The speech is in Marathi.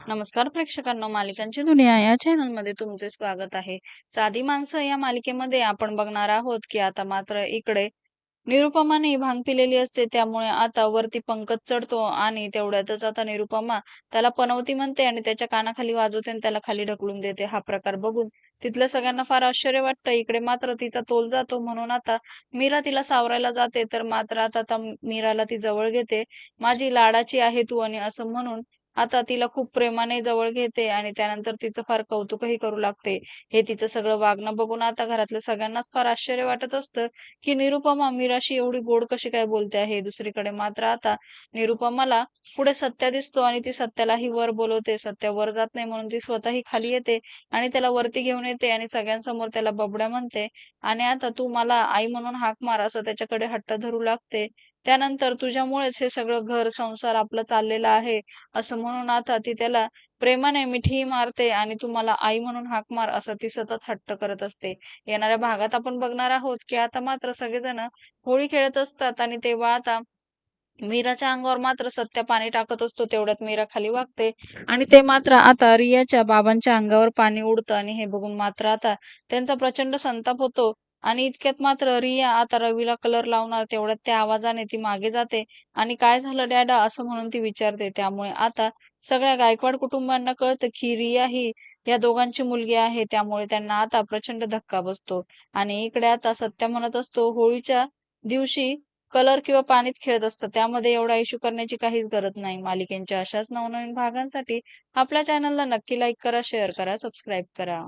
नमस्कार प्रेक्षकांनो मालिकांची दुनिया या चॅनलमध्ये तुमचे स्वागत आहे. साधी माणसं या मालिकेमध्ये आपण बघणार आहोत की आता मात्र इकडे निरुपमाने भांग पिलेली असते. त्यामुळे आता वरती पंकज चढतो आणि तेवढ्यातच आता निरुपमा त्याला पनवती म्हणते आणि त्याच्या कानाखाली वाजवते आणि त्याला खाली ढकलून देते. हा प्रकार बघून तिथल्या सगळ्यांना फार आश्चर्य वाटतं. इकडे मात्र तिचा तोल जातो. म्हणून आता मीरा तिला सावरायला जाते. तर मात्र आता आता मीराला ती जवळ घेते. माझी लाडाची आहे तू आणि असं म्हणून आता तिला खूप प्रेमाने जवळ घेते आणि त्यानंतर तिचं फार कौतुकही करू लागते. हे तिचं सगळं वागणं बघून आता घरातल्या सगळ्यांनाच फार आश्चर्य वाटत असतं की निरुपमा मीराशी एवढी गोड कशी काय बोलते आहे? दुसरीकडे मात्र आता निरुपमाला पुढे सत्या दिसतो आणि ती सत्यालाही वर बोलवते. सत्या वर जात नाही म्हणून ती स्वतःही खाली येते आणि त्याला वरती घेऊन येते आणि सगळ्यांसमोर त्याला बबड्या म्हणते. आणि आता तू मला आई म्हणून हाक मार असं त्याच्याकडे हट्ट धरू लागते. त्यानंतर तुझ्यामुळेच हे सगळं घर संसार आपलं चाललेलं आहे असं म्हणून आता ती त्याला प्रेमाने मिठी मारते आणि तू मला आई म्हणून हाक मार असं ती सतत हट्ट करत असते. येणाऱ्या भागात आपण बघणार आहोत की आता मात्र सगळेजण होळी खेळत असतात आणि तेव्हा आता मीराच्या अंगावर मात्र सत्य पाणी टाकत असतो तेवढ्यात मीरा खाली वागते आणि ते मात्र आता रियाच्या बाबांच्या अंगावर पाणी उडतं आणि हे बघून मात्र आता त्यांचा प्रचंड संताप होतो. आणि इतक्यात मात्र रिया आता रवीला कलर लावणार तेवढ्यात त्या आवाजाने ती मागे जाते. आणि काय झालं डॅडा असं म्हणून ती विचारते. त्यामुळे आता सगळ्या गायकवाड कुटुंबांना कळतं की रिया ही या दोघांची मुलगी आहे. त्यामुळे त्यांना आता प्रचंड धक्का बसतो. आणि इकडे आता सत्य म्हणत असतो होळीच्या दिवशी कलर किंवा पाणीच खेळत असतं. त्यामध्ये एवढा इश्यू करण्याची काहीच गरज नाही. मालिकेच्या अशाच नवनवीन भागांसाठी आपल्या चॅनलला नक्की लाईक करा शेअर करा सबस्क्राईब करा.